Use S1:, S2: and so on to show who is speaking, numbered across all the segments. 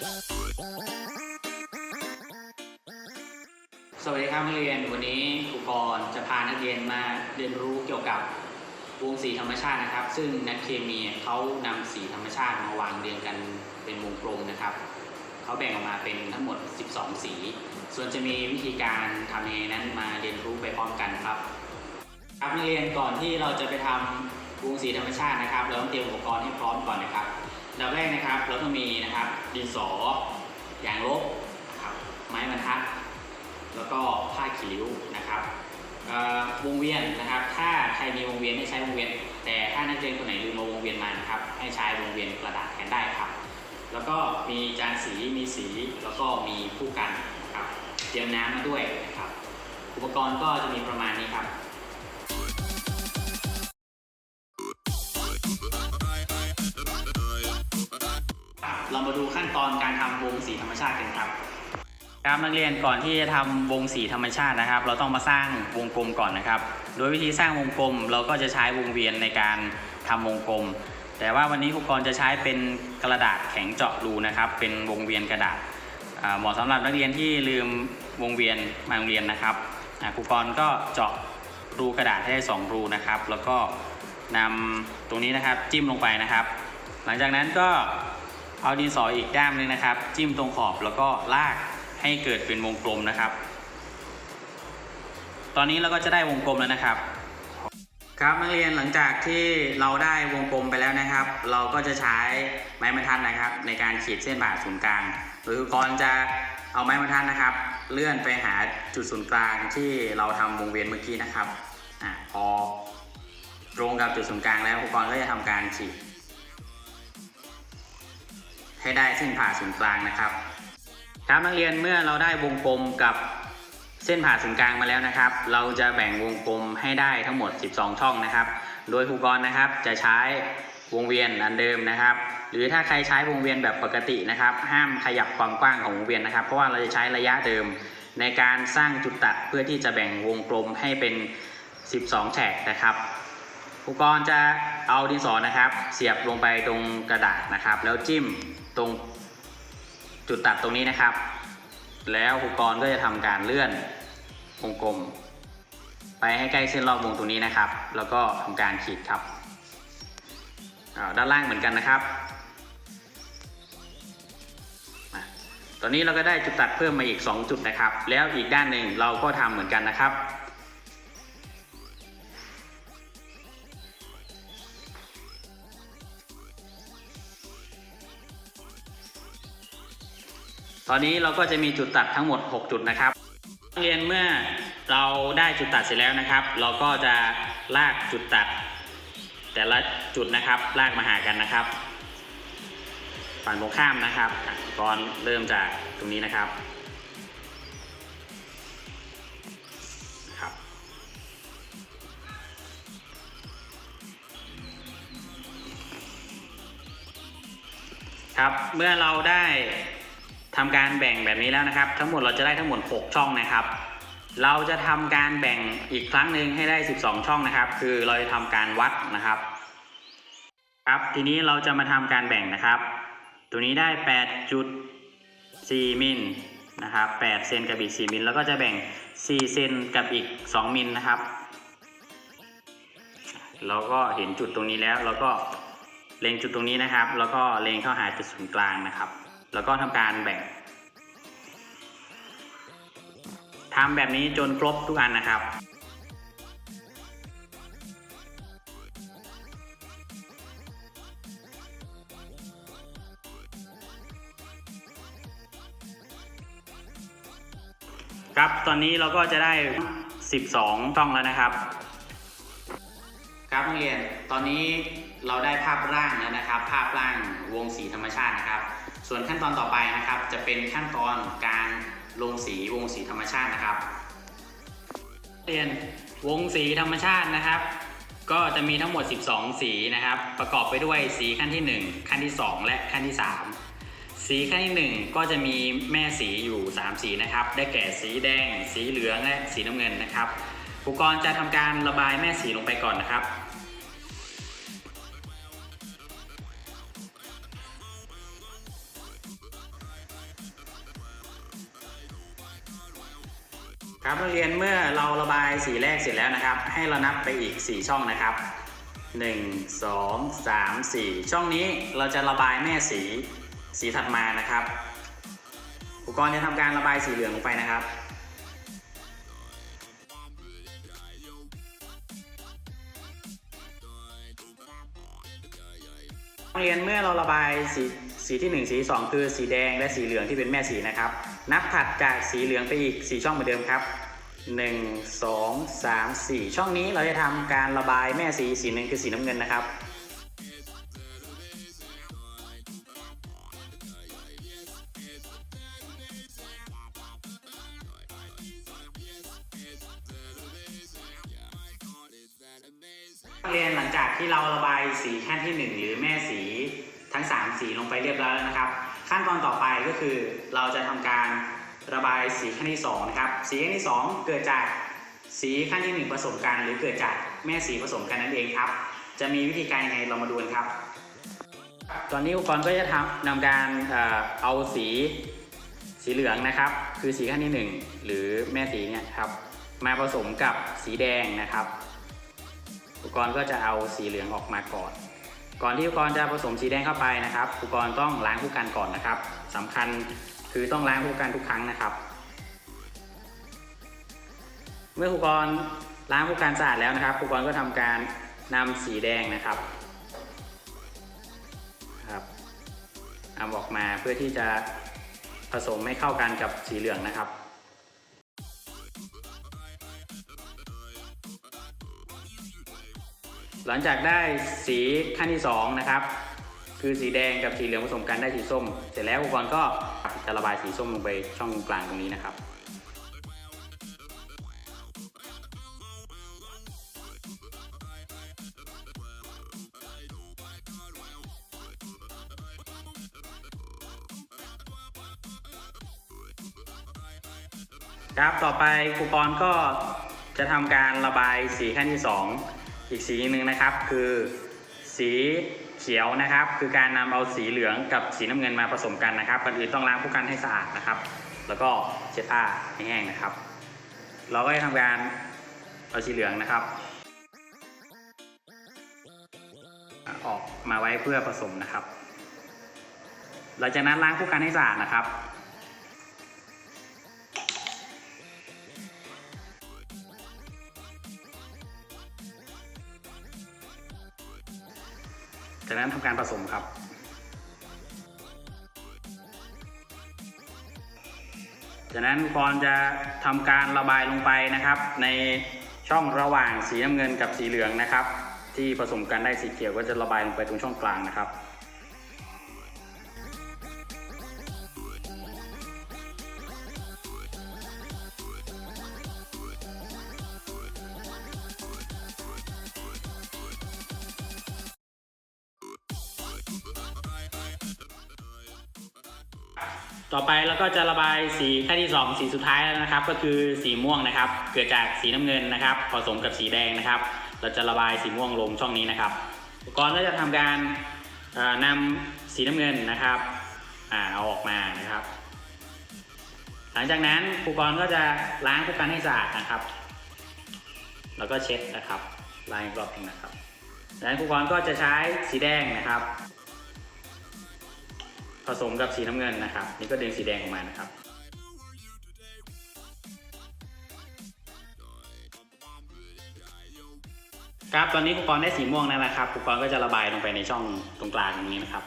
S1: สวัสดีครับนักเรียนวันนี้ครูกรณ์จะพานักเรียนมาเรียนรู้เกี่ยวกับวงสีธรรมชาตินะครับ ซึ่งนักเคมีเขานำสีธรรมชาติมาวางเรียงกันเป็นวงกลมนะครับเขาแบ่งออกมาเป็นทั้งหมด 12 สี ส่วนจะมีวิธีการทำยังไงนั้นมาเรียนรู้ไปพร้อมกันครับ ครับนักเรียนก่อนที่เราจะไปทำวงสีธรรมชาตินะครับ เราต้องเตรียมอุปกรณ์ให้พร้อมก่อนนะครับ ดับแรกนะครับเราต้องมีนะครับดินสอยางลบนะครับไม้บรรทัด แล้วก็ผ้าขีริ้วนะครับวงเวียนนะครับ ถ้าใครมีวงเวียนให้ใช้วงเวียน แต่ถ้านักเรียนคนไหนลืมมาวงเวียนมานะครับ ให้ใช้วงเวียนกระดาษแทนได้ครับ แล้วก็มีจานสีมีสีแล้วก็มีผู้กันนะครับเตรียมน้ำมาด้วยนะครับ อุปกรณ์ก็จะมีประมาณนี้ครับ เรามาดูขั้นตอนการทำวงสีธรรมชาติกันครับครับนักเรียนก่อนที่จะทำวงสีธรรมชาตินะครับ เราต้องมาสร้างวงกลมก่อนนะครับ โดยวิธีสร้างวงกลม เราก็จะใช้วงเวียนในการทำวงกลม แต่ว่าวันนี้ครูกรจะใช้เป็นกระดาษแข็งเจาะรูนะครับ เป็นวงเวียนกระดาษเหมาะสำหรับนักเรียนที่ลืมวงเวียนมาโรงเรียนนะครับครูกรก็เจาะรูกระดาษให้ได้สองรูนะครับ แล้วก็นำตรงนี้นะครับจิ้มลงไปนะครับ หลังจากนั้นก็ เอาดินสออีกด้ามหนึงนะครับ จิ้มตรงขอบแล้วก็ลากให้เกิดเป็นวงกลมนะครับ ตอนนี้เราก็จะได้วงกลมแล้วนะครับ ครับนักเรียนหลังจากที่เราได้วงกลมไปแล้วนะครับ เราก็จะใช้ไม้บรรทัดนะครับ ในการขีดเส้นผ่าศูนย์กลางโดยครูกรณ์จะเอาไม้บรรทัดนะครับ เลื่อนไปหาจุดศูนย์กลางที่เราทำวงเวียนเมื่อกี้นะครับอะพอตรงกับจุดศูนย์กลางแล้วครูกรณ์ก็จะทำการขีด ให้ได้เส้นผ่าศูนย์กลางนะครับครับนักเรียนเมื่อเราได้วงกลมกับเส้นผ่าศูนย์กลางมาแล้วนะครับ เราจะแบ่งวงกลมให้ได้ทั้งหมด 12 ช่องนะครับ โดยครูกรณ์นะครับจะใช้วงเวียนอันเดิมนะครับ หรือถ้าใครใช้วงเวียนแบบปกตินะครับ ห้ามขยับความกว้างของวงเวียนนะครับ เพราะว่าเราจะใช้ระยะเดิมในการสร้างจุดตัดเพื่อที่จะแบ่งวงกลมให้เป็น 12 แฉกนะครับอุปกรณ์จะเอาดินสอนะครับ เสียบลงไปตรงกระดาษนะครับ แล้วจิ้ม ตรงจุดตัดตรงนี้นะครับ แล้วอุปกรณ์ก็จะทำการเลื่อนวงกลม ไปให้ใกล้เส้นรอบวงตรงนี้นะครับ แล้วก็ทำการขีดครับด้านล่างเหมือนกันนะครับ ตอนนี้เราก็ได้จุดตัดเพิ่มมาอีก 2 จุดนะครับ แล้วอีกด้านหนึ่งเราก็ทำเหมือนกันนะครับ ตอนนี้เราก็จะมีจุดตัดทั้งหมด 6 จุดนะครับเรียนเมื่อเราได้จุดตัดเสร็จแล้วนะครับ เราก็จะลากจุดตัด แต่ละจุดนะครับลากมาหากันนะครับ ฝั่งตรงข้ามนะครับก่อนเริ่มจากตรงนี้นะครับครับครับ เมื่อเราได้ ทำการแบ่งแบบนี้แล้วนะครับ ทั้งหมดเราจะได้ทั้งหมด 6 ช่องนะครับ เราจะทำการแบ่งอีกครั้งหนึ่งให้ได้ 12 ช่องนะครับ คือเราจะทำการวัดนะครับ ครับทีนี้เราจะมาทำการแบ่งนะครับ ตัวนี้ได้ 8.4 มิลนะครับ8เซนกับอีก 4 มิลแล้วก็จะแบ่ง 4 เซนกับอีก 2 มิลนะครับ เราก็เห็นจุดตรงนี้แล้ว เราก็เล็งจุดตรงนี้นะครับ แล้วก็เล็งเข้าหาจุดศูนย์กลางนะครับ แล้วก็ทำการแบ่งทำแบบนี้จนครบทุกอันนะครับ ครับตอนนี้เราก็จะได้ 12ช่องแล้วนะครับ ครับนักเรียนตอนนี้เราได้ภาพร่างแล้วนะครับ ภาพร่างวงสีธรรมชาตินะครับ ส่วนขั้นตอนต่อไปนะครับ จะเป็นขั้นตอนการลงสีวงสีธรรมชาตินะครับเรียนวงสีธรรมชาตินะครับ ก็จะมีทั้งหมด 12 สีนะครับ ประกอบไปด้วยสีขั้นที่ 1 ขั้นที่ 2 และขั้นที่ 3 สีขั้นที่ 1 ก็จะมีแม่สีอยู่ 3 สีนะครับ ได้แก่สีแดง สีเหลืองและสีน้ำเงินนะครับอุปกรณ์จะทำการระบายแม่สีลงไปก่อนนะครับ ครับนักเรียนเมื่อเราระบายสีแรกเสร็จแล้วนะครับ ให้เรานับไปอีก 4 ช่องนะครับ 1 2 3 4 ช่องนี้เราจะระบายแม่สีสีถัดมานะครับ อุปกรณ์จะทำการระบายสีเหลืองลงไปนะครับนักเรียนเมื่อเราระบายสีสีที่ 1 สี 2 คือสีแดงและสีเหลืองที่เป็นแม่สีนะครับ นับถัดจากสีเหลืองไปอีก 4 ช่องเหมือนเดิมครับ 1 2 3 4 ช่องนี้เราจะทำการระบายแม่สีสีหนึ่งคือสีน้ำเงินนะครับ เรียนหลังจากที่เราระบายสีขั้นที่ 1 หรือแม่สีทั้ง 3 สีลงไปเรียบร้อยแล้วนะครับ ขั้นตอนต่อไปก็คือเราจะทำการ ระบายสีขั้นที่2นะครับสีขั้นที่ 2 เกิดจากสีขั้นที่ 1 ผสมกัน หรือเกิดจากแม่สีผสมกันนั่นเองครับ จะมีวิธีการยังไงเรามาดูกันครับ ตอนนี้อุปกรณ์ก็จะทำนำการเอาสีสีเหลืองนะครับ คือสีขั้นที่ 1 หรือแม่สีเนี่ยครับมาผสมกับสีแดงนะครับ อุปกรณ์ก็จะเอาสีเหลืองออกมาก่อน ก่อนที่อุปกรณ์จะผสมสีแดงเข้าไปนะครับ อุปกรณ์ต้องล้างผู้กันก่อนนะครับสำคัญ คือต้องล้างผู้กันทุกครั้งนะครับ เมื่ออุปกรณ์ล้างผู้กันสะอาดแล้วนะครับอุปกรณ์ก็ทำการนำสีแดงนะครับครับนำออกมาเพื่อที่จะผสมให้เข้ากันกับสีเหลืองนะครับหลังจากได้สีขั้นที่2นะครับคือสีแดงกับสีเหลืองผสมกันได้สีส้ม เสร็จแล้วอุปกรณ์ก็ จะระบายสีส้มลงไปช่องกลางตรงนี้นะครับ ครับต่อไปครูปอนก็จะทำการระบายสีขั้นที่ 2 อีกสีหนึ่งนะครับ คือสี เขียวนะครับ คือการนำเอาสีเหลืองกับสีน้ำเงินมาผสมกันนะครับก่อนอื่นต้องล้างผู้กันให้สะอาดนะครับ แล้วก็เช็ดผ้าให้แห้งนะครับ เราก็จะทำการเอาสีเหลืองนะครับ ออกมาไว้เพื่อผสมนะครับ หลังจากนั้นล้างผู้กันให้สะอาดนะครับ จากนั้นทำการผสมครับ จากนั้นอุปกรจะทำการระบายลงไปนะครับ ในช่องระหว่างสีน้ำเงินกับสีเหลืองนะครับ ที่ผสมกันได้สีเขียวก็จะระบายลงไปตรงช่องกลางนะครับ ต่อไปเราก็จะระบายสีขั้นที่ 2 สีสุดท้ายแล้วนะครับ ก็คือสีม่วงนะครับ เกิดจากสีน้ำเงินนะครับ ผสมกับสีแดงนะครับ เราจะระบายสีม่วงลงช่องนี้นะครับอุปกรณ์ก็จะทำการเอ่อนำสีน้ำเงินนะครับเอาออกมานะครับ หลังจากนั้นอุปกรณ์ก็จะล้างผู้กันให้สะอาดนะครับ แล้วก็เช็ดนะครับล้างอีกรอบนึงนะครับจากนั้นอุปกรณ์ก็จะใช้สีแดงนะครับ สมกับสีน้ำเงินนะครับ นี่ก็ดึงสีแดงออกมานะครับ ครับตอนนี้อุปกรณ์ได้สีม่วงแล้วนะครับอุปกรณ์ก็จะระบายลงไปในช่องตรงกลางตรงนี้นะครับ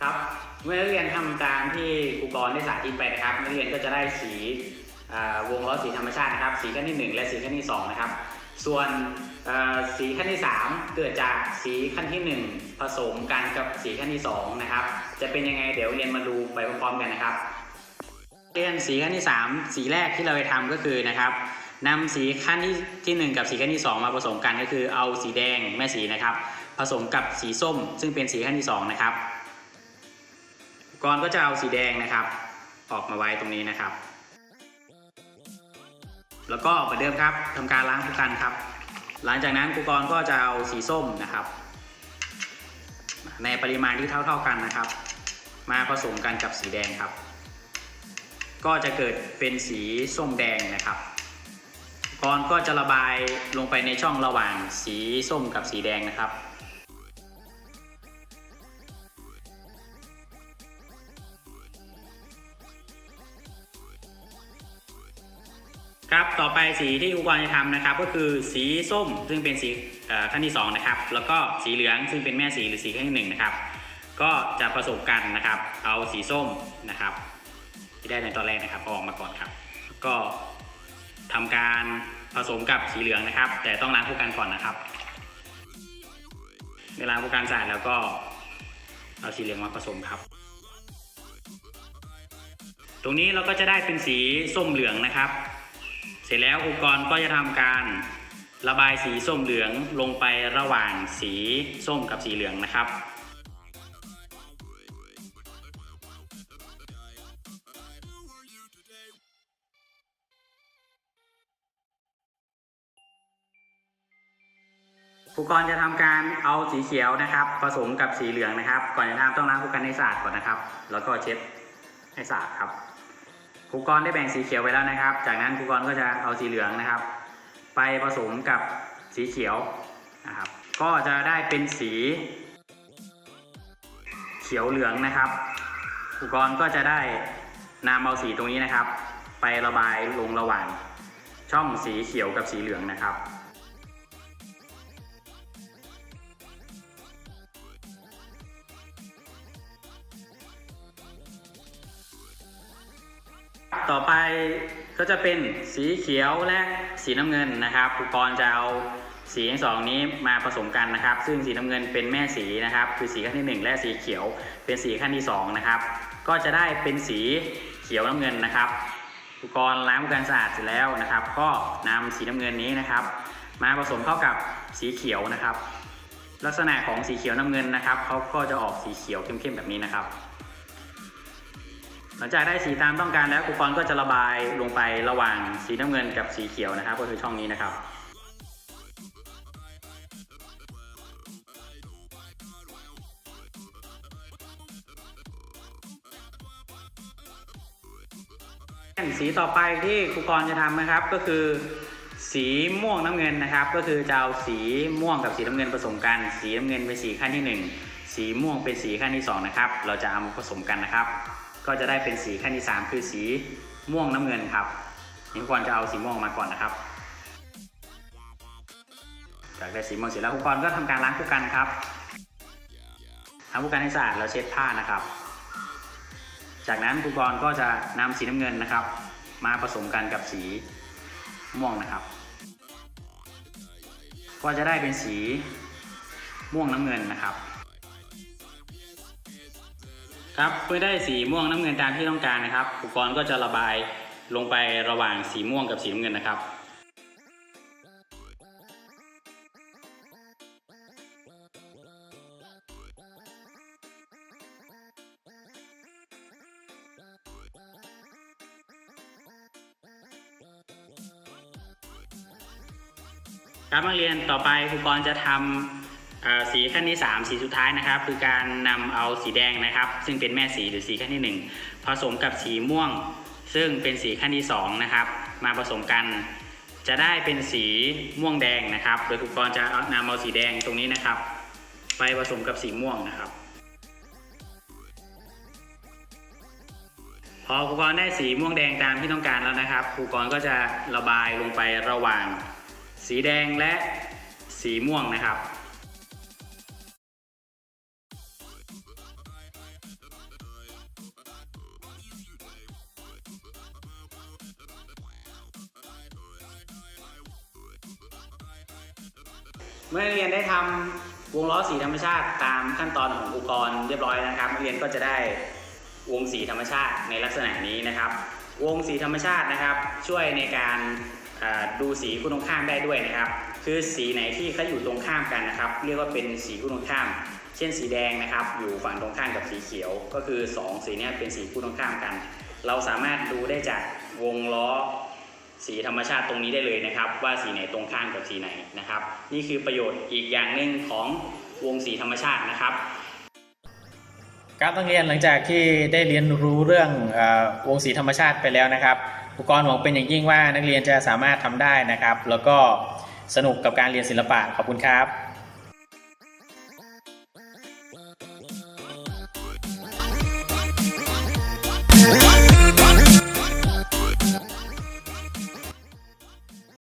S1: ครับเมื่อนักเรียนทำตามที่ครูกรได้สาธิตไปนะครับนักเรียนก็จะได้สี วงล้อสีธรรมชาตินะครับ สีขั้นที่ 1 และสีขั้นที่ 2 นะครับ ส่วนสีขั้นที่ 3 เกิดจากสีขั้นที่ 1 ผสมกันกับสีขั้นที่ 2 นะครับ จะเป็นยังไงเดี๋ยวเรียนมาดูไปพร้อมๆกันนะครับเรียนสีขั้นที่ 3 สีแรกที่เราไปทำก็คือนะครับนำสีขั้นที่ที่1กับสีขั้นที่ 2 มาผสมกันก็คือเอาสีแดงแม่สีนะครับ ผสมกับสีส้ม ซึ่งเป็นสีขั้นที่ 2 นะครับก่อนก็จะเอาสีแดงนะครับ ออกมาไว้ตรงนี้นะครับ แล้วก็เหมือนเดิมครับทำการล้างทุกกันครับ หลังจากนั้นครูกรก็จะเอาสีส้มนะครับ ในปริมาณที่เท่า ๆกันนะครับ มาผสมกันกับสีแดงครับ ก็จะเกิดเป็นสีส้มแดงนะครับก่อนก็จะระบายลงไปในช่องระหว่างสีส้มกับสีแดงนะครับ ครับต่อไปสีที่อุกรจะทำนะครับ ก็คือสีส้มซึ่งเป็นสีขั้นที่2นะครับแล้วก็สีเหลืองซึ่งเป็นแม่สีหรือสีขั้นที่หนึ่งนะครับ ก็จะผสมกันนะครับ เอาสีส้มนะครับ ที่ได้ในตอนแรกนะครับออกมาก่อนครับ ก็ทำการผสมกับสีเหลืองนะครับ แต่ต้องล้างคู่กันก่อนนะครับเวลาคู่กันสะอาดแล้วก็เอาสีเหลืองมาผสมครับ ตรงนี้เราก็จะได้เป็นสีส้มเหลืองนะครับ สร็จแล้วอุปกรณ์ก็จะทำการระบายสีส้มเหลืองลงไประหว่างสีส้มกับสีเหลืองนะครับ อุปกรณ์จะทำการเอาสีเขียวนะครับ ผสมกับสีเหลืองนะครับ ก่อนจะทำต้องล้างผู้กันให้สะอาดก่อนนะครับ แล้วก็เช็ดให้สะอาดครับ ครูกรได้แบ่งสีเขียวไว้แล้วนะครับ จากนั้นครูกรก็จะเอาสีเหลืองนะครับ ไปผสมกับสีเขียวนะครับ ก็จะได้เป็นสี เขียวเหลืองนะครับครูกรก็จะได้นำเอาสีตรงนี้นะครับ ไประบายลงระหว่างช่องสีเขียวกับสีเหลืองนะครับ ต่อไปก็จะเป็นสีเขียวและสีน้ำเงินนะครับอุปกรณ์จะเอาสีทั้งสองนี้มาผสมกันนะครับ ซึ่งสีน้ำเงินเป็นแม่สีนะครับ คือสีขั้นที่หนึ่งและสีเขียวเป็นสีขั้นที่สองนะครับก็จะได้เป็นสีเขียวน้ำเงินนะครับอุปกรณ์ล้างกันสะอาดเสร็จแล้วนะครับ ก็นำสีน้ำเงินนี้นะครับ มาผสมเข้ากับสีเขียวนะครับ ลักษณะของสีเขียวน้ำเงินนะครับเขาก็จะออกสีเขียวเข้มๆแบบนี้นะครับ หลังจากได้สีตามต้องการแล้วคูปองก็จะระบายลงไประหว่างสีน้ำเงินกับสีเขียวนะครับ ก็คือช่องนี้นะครับ สีต่อไปที่ครูกรจะทำนะครับก็คือสีม่วงน้ำเงินนะครับ ก็คือจะเอาสีม่วงกับสีน้ำเงินผสมกัน สีน้ำเงินเป็นสีขั้นที่หนึ่งสีม่วงเป็นสีขั้นที่สองนะครับเราจะเอามาผสมกันนะครับ ก็จะได้เป็นสีขั้นที่สามคือสีม่วงน้ำเงินครับนี่ควรจะเอาสีม่วงมาก่อนนะครับจากได้สีม่วงเสร็จแล้วครูกรก็ทำการล้างคู่กันครับทำคู่กันให้สะอาดแล้วเช็ดผ้านะครับ จากนั้นครูกรก็จะนำสีน้ำเงินนะครับ มาผสมกันกับสีม่วงนะครับ ก็จะได้เป็นสีม่วงน้ำเงินนะครับ ครับเมื่อได้สีม่วงน้ำเงินตามที่ต้องการนะครับ อุปกรณ์ก็จะระบายลงไประหว่างสีม่วงกับสีน้ำเงินนะครับ ครับนักเรียนต่อไปครูกรจะทำเอ่อ สีขั้นที่ 3 สีสุดท้ายนะครับ คือการนำเอาสีแดงนะครับ ซึ่งเป็นแม่สีหรือสีขั้นที่ 1 ผสมกับสีม่วง ซึ่งเป็นสีขั้นที่2นะครับมาผสมกันจะได้เป็นสีม่วงแดงนะครับ โดยครูกรจะเอานำเอาสีแดงตรงนี้นะครับ ไปผสมกับสีม่วงนะครับ พอครูกรได้สีม่วงแดงตามที่ต้องการแล้วนะครับครูกรก็จะระบายลงไประหว่าง สีแดงและสีม่วงนะครับ เมื่อนักเรียนได้ทำวงล้อสีธรรมชาติตามขั้นตอนของอุปกรณ์เรียบร้อยนะครับนักเรียนก็จะได้วงสีธรรมชาติในลักษณะนี้นะครับ วงสีธรรมชาตินะครับ ช่วยในการดูสีคู่ตรงข้ามได้ด้วยนะครับ คือสีไหนที่เขาอยู่ตรงข้ามกันนะครับ เรียกว่าเป็นสีคู่ตรงข้าม เช่นสีแดงนะครับ อยู่ฝั่งตรงข้ามกับสีเขียว ก็คือสองสีนี้เป็นสีคู่ตรงข้ามกัน เราสามารถดูได้จากวงล้อ สีธรรมชาติตรงนี้ได้เลยนะครับ ว่าสีไหนตรงข้ามกับสีไหนนะครับ นี่คือประโยชน์อีกอย่างหนึ่งของวงสีธรรมชาตินะครับ
S2: ครับนักเรียนหลังจากที่ได้เรียนรู้เรื่องอวงสีธรรมชาติไปแล้วนะครับครูกรหวังเป็นอย่างยิ่งว่านักเรียนจะสามารถทำได้นะครับ แล้วก็สนุกกับการเรียนศิลปะขอบคุณครับ